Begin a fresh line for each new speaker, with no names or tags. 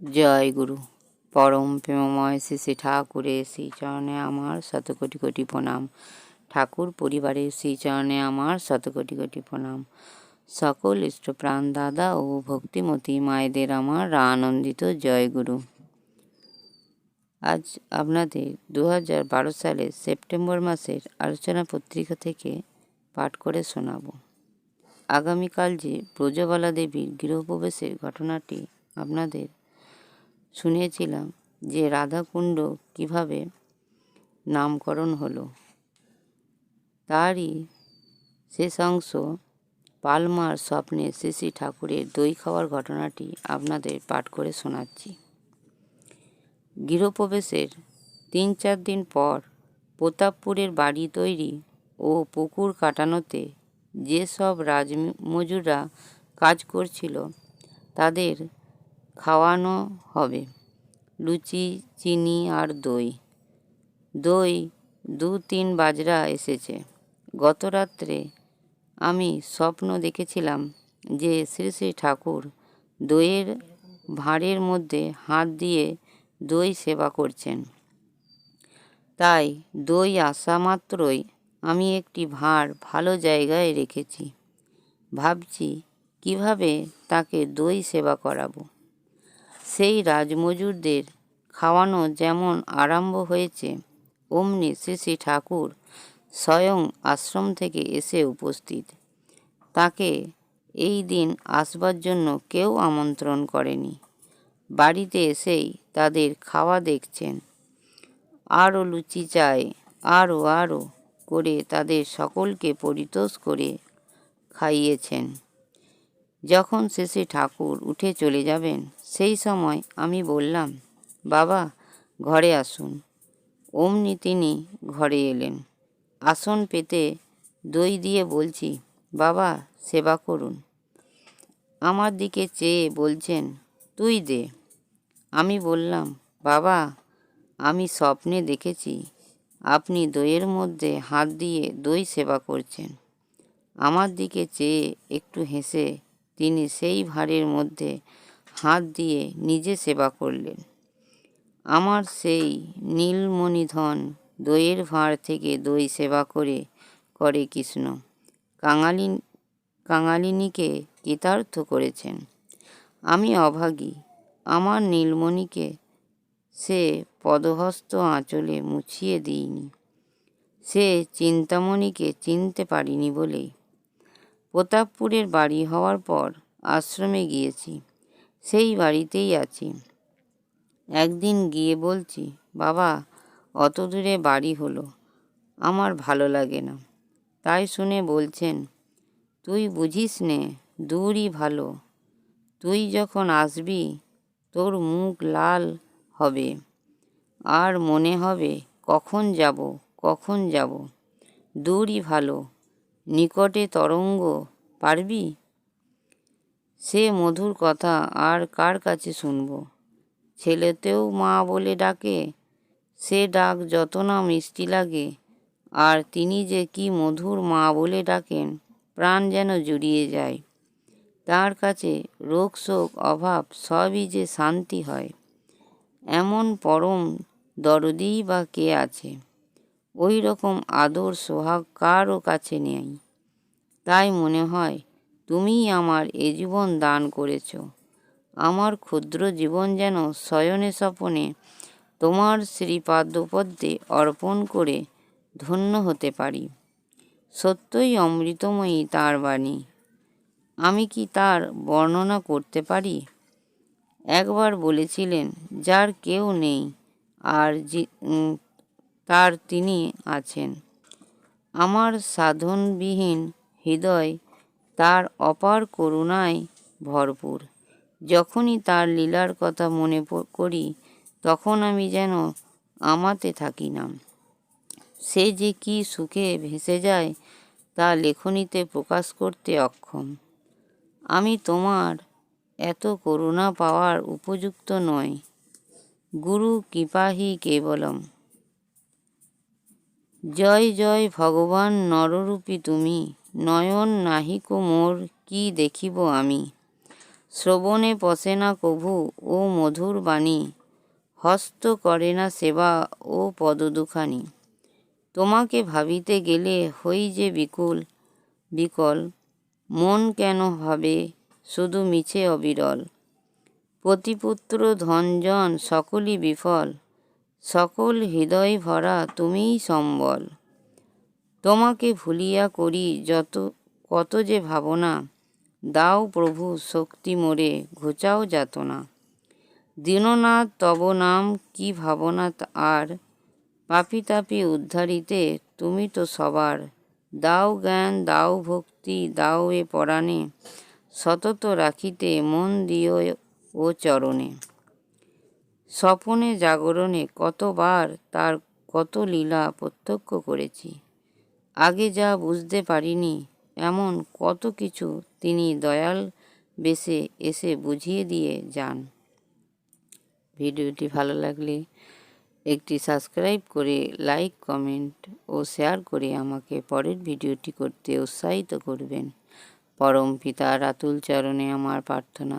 জয় গুরু। পরম প্রেমময় শ্রী শ্রী ঠাকুরের শ্রীচরণে আমার শত কোটি কোটি প্রণাম। ঠাকুর পরিবারের শ্রীচরণে আমার শত কোটি কোটি প্রণাম। সকল ইষ্টপ্রাণ দাদা ও ভক্তিমতী মায়েদের আমার আনন্দিত জয় গুরু। আজ আপনাদের দু হাজার বারো সালের সেপ্টেম্বর মাসের আলোচনা পত্রিকা থেকে পাঠ করে শোনাব। আগামীকাল যে ব্রজবালা দেবীর গৃহপ্রবেশের ঘটনাটি আপনাদের শুনেছিলাম যে রাধাকুণ্ড কীভাবে নামকরণ হলো। তারই শেষ অংশ পালমার স্বপ্নে শ্রী শ্রী ঠাকুরের দই খাওয়ার ঘটনাটি আপনাদের পাঠ করে শোনাচ্ছি। গৃহপ্রবেশের তিন চার দিন পর প্রতাপপুরের বাড়ি তৈরি ও পুকুর কাটানোতে যেসব রাজমজুররা কাজ করছিল, তাদের খাওয়ানো হবে। লুচি, চিনি আর দই। দই দু তিন বাজরা এসেছে। গত রাত্রে আমি স্বপ্ন দেখেছিলাম যে শ্রী শ্রী ঠাকুর দইয়ের ভাঁড়ের মধ্যে হাত দিয়ে দই সেবা করছেন। তাই দই আসা মাত্রই আমি একটি ভাঁড় ভালো জায়গায় রেখেছি। ভাবছি কীভাবে তাকে দই সেবা করাবো। সেই রাজমজুরদের খাওয়ানো যেমন আরম্ভ হয়েছে, অমনি শ্রী শ্রী ঠাকুর স্বয়ং আশ্রম থেকে এসে উপস্থিত। তাকে এই দিন আসবার জন্য কেউ আমন্ত্রণ করেনি। বাড়িতে এসেই তাদের খাওয়া দেখছেন। আরও লুচি চাই আরও আরও করে তাদের সকলকে পরিতোষ করে খাইয়েছেন। যখন শেষে ঠাকুর উঠে চলে যাবেন, সেই সময় আমি বললাম, বাবা, ঘরে আসুন। অমনি তিনি ঘরে এলেন। আসন পেতে দই দিয়ে বলছি, বাবা, সেবা করুন। আমার দিকে চেয়ে বলছেন, তুই দে। আমি বললাম, বাবা, আমি স্বপ্নে দেখেছি, আপনি দইয়ের মধ্যে হাত দিয়ে দই সেবা করছেন। আমার দিকে চেয়ে একটু হেসে তিনি সেই ভাঁড়ের মধ্যে হাত দিয়ে নিজে সেবা করলেন। আমার সেই নীলমণিধন দইয়ের ভাঁড় থেকে দই সেবা করে করে কৃষ্ণ। কাঙালি, কাঙালিনীকে কৃতার্থ করেছেন। আমি অভাগী। আমার নীলমণিকে সে পদহস্ত আঁচলে মুছিয়ে দিইনি। সে চিন্তামণিকে চিনতে পারিনি বলেই প্রতাপপুরের বাড়ি হওয়ার পর আশ্রমে গিয়েছি। সেই বাড়িতেই আছি। একদিন গিয়ে বলছি, বাবা, অত দূরে বাড়ি হলো, আমার ভালো লাগে না। তাই শুনে বলছেন, তুই বুঝিস নে, দূরই ভালো। তুই যখন আসবি, তোর মুখ লাল হবে। আর মনে হবে, কখন যাব কখন যাব। দূরই ভালো। নিকটে তরঙ্গ পারবি? সে মধুর কথা আর কার কাছে শুনব? ছেলেতেও মা বলে ডাকে, সে ডাক যত না মিষ্টি লাগে। আর তিনি যে কি মধুর মা বলে ডাকেন, প্রাণ যেন জুড়িয়ে যায়। তার কাছে রোগ শোক অভাব সবই যে শান্তি হয়, এমন পরম দরদিই বা কে আছে? ওই রকম আদর সোহাগ কারও কাছে নেই। তাই মনে হয়, তুমিই আমার এ জীবন দান করেছ। আমার ক্ষুদ্র জীবন যেন শয়নে স্বপনে তোমার শ্রীপাদপদ্মে অর্পণ করে ধন্য হতে পারি। সত্যই অমৃতময়ী তার বাণী। আমি কি তার বর্ণনা করতে পারি? একবার বলেছিলেন, যার কেউ নেই, আর তার তিনি আছেন। আমার সাধনবিহীন হৃদয় তার অপার করুণায় ভরপুর। যখনই তার লীলার কথা মনে করি, তখন আমি যেন আমাতে থাকি না। সে যে কি সুখে ভেসে যায়, তা লেখনীতে প্রকাশ করতে অক্ষম। আমি তোমার এত করুণা পাওয়ার উপযুক্ত নয়। গুরু কৃপাহি কেবলম। জয় জয় ভগবান নররূপী তুমি, নয়ন নাহিক মোর, কি দেখিব আমি? শ্রবণে পশে না কভু ও মধুর বাণী, হস্ত করে না সেবা ও পদদুখানি। তোমাকে ভাবিতে গেলে হই যে বিকুল, বিকল, মন কেন ভাবে শুধু মিছে অবিরল? পতিপুত্র ধনজন সকলই বিফল সকল হৃদয় ভরা তুমিই সম্বল। তোমাকে ভুলিয়া করি যত, কত যে ভাবনা, দাও প্রভু শক্তি মোরে, ঘোচাও যাতনা। দীননাথ তব নাম কি ভাবনা আর, পাপি তাপি উদ্ধারিতে তুমি তো সবার। দাও জ্ঞান, দাও ভক্তি, দাও এ পরাণে, সতত রাখিতে মন দিও ও চরণে। স্বপনে জাগরণে কতবার তার কত লীলা প্রত্যক্ষ করেছি। আগে যা বুঝতে পারিনি, এমন কত কিছু তিনি দয়াল বেশে এসে বুঝিয়ে দিয়ে যান। ভিডিওটি ভালো লাগলে একটি সাবস্ক্রাইব করে লাইক, কমেন্ট ও শেয়ার করে আমাকে পরের ভিডিওটি করতে উৎসাহিত করবেন। পরম পিতা রাতুল চরণে আমার প্রার্থনা।